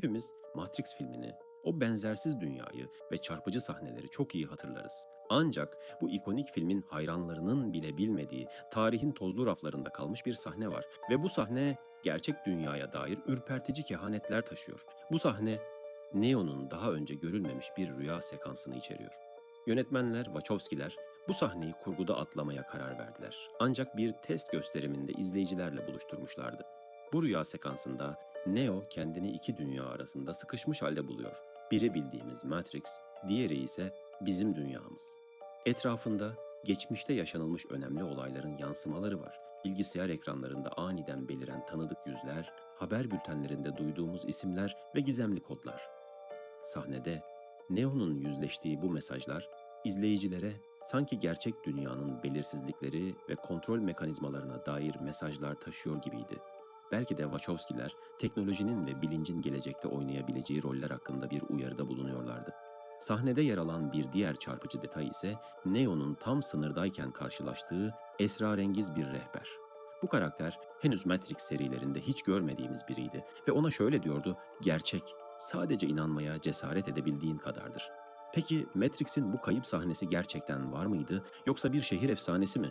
Hepimiz Matrix filmini, o benzersiz dünyayı ve çarpıcı sahneleri çok iyi hatırlarız. Ancak bu ikonik filmin hayranlarının bile bilmediği tarihin tozlu raflarında kalmış bir sahne var ve bu sahne gerçek dünyaya dair ürpertici kehanetler taşıyor. Bu sahne Neo'nun daha önce görülmemiş bir rüya sekansını içeriyor. Yönetmenler, Wachowskiler bu sahneyi kurguda atlamaya karar verdiler. Ancak bir test gösteriminde izleyicilerle buluşturmuşlardı. Bu rüya sekansında Neo kendini iki dünya arasında sıkışmış halde buluyor. Biri bildiğimiz Matrix, diğeri ise bizim dünyamız. Etrafında geçmişte yaşanılmış önemli olayların yansımaları var. Bilgisayar ekranlarında aniden beliren tanıdık yüzler, haber bültenlerinde duyduğumuz isimler ve gizemli kodlar. Sahnede Neo'nun yüzleştiği bu mesajlar izleyicilere sanki gerçek dünyanın belirsizlikleri ve kontrol mekanizmalarına dair mesajlar taşıyor gibiydi. Belki de Wachowskiler teknolojinin ve bilincin gelecekte oynayabileceği roller hakkında bir uyarıda bulunuyorlardı. Sahnede yer alan bir diğer çarpıcı detay ise Neo'nun tam sınırdayken karşılaştığı esrarengiz bir rehber. Bu karakter henüz Matrix serilerinde hiç görmediğimiz biriydi ve ona şöyle diyordu, gerçek, sadece inanmaya cesaret edebildiğin kadardır. Peki Matrix'in bu kayıp sahnesi gerçekten var mıydı yoksa bir şehir efsanesi mi?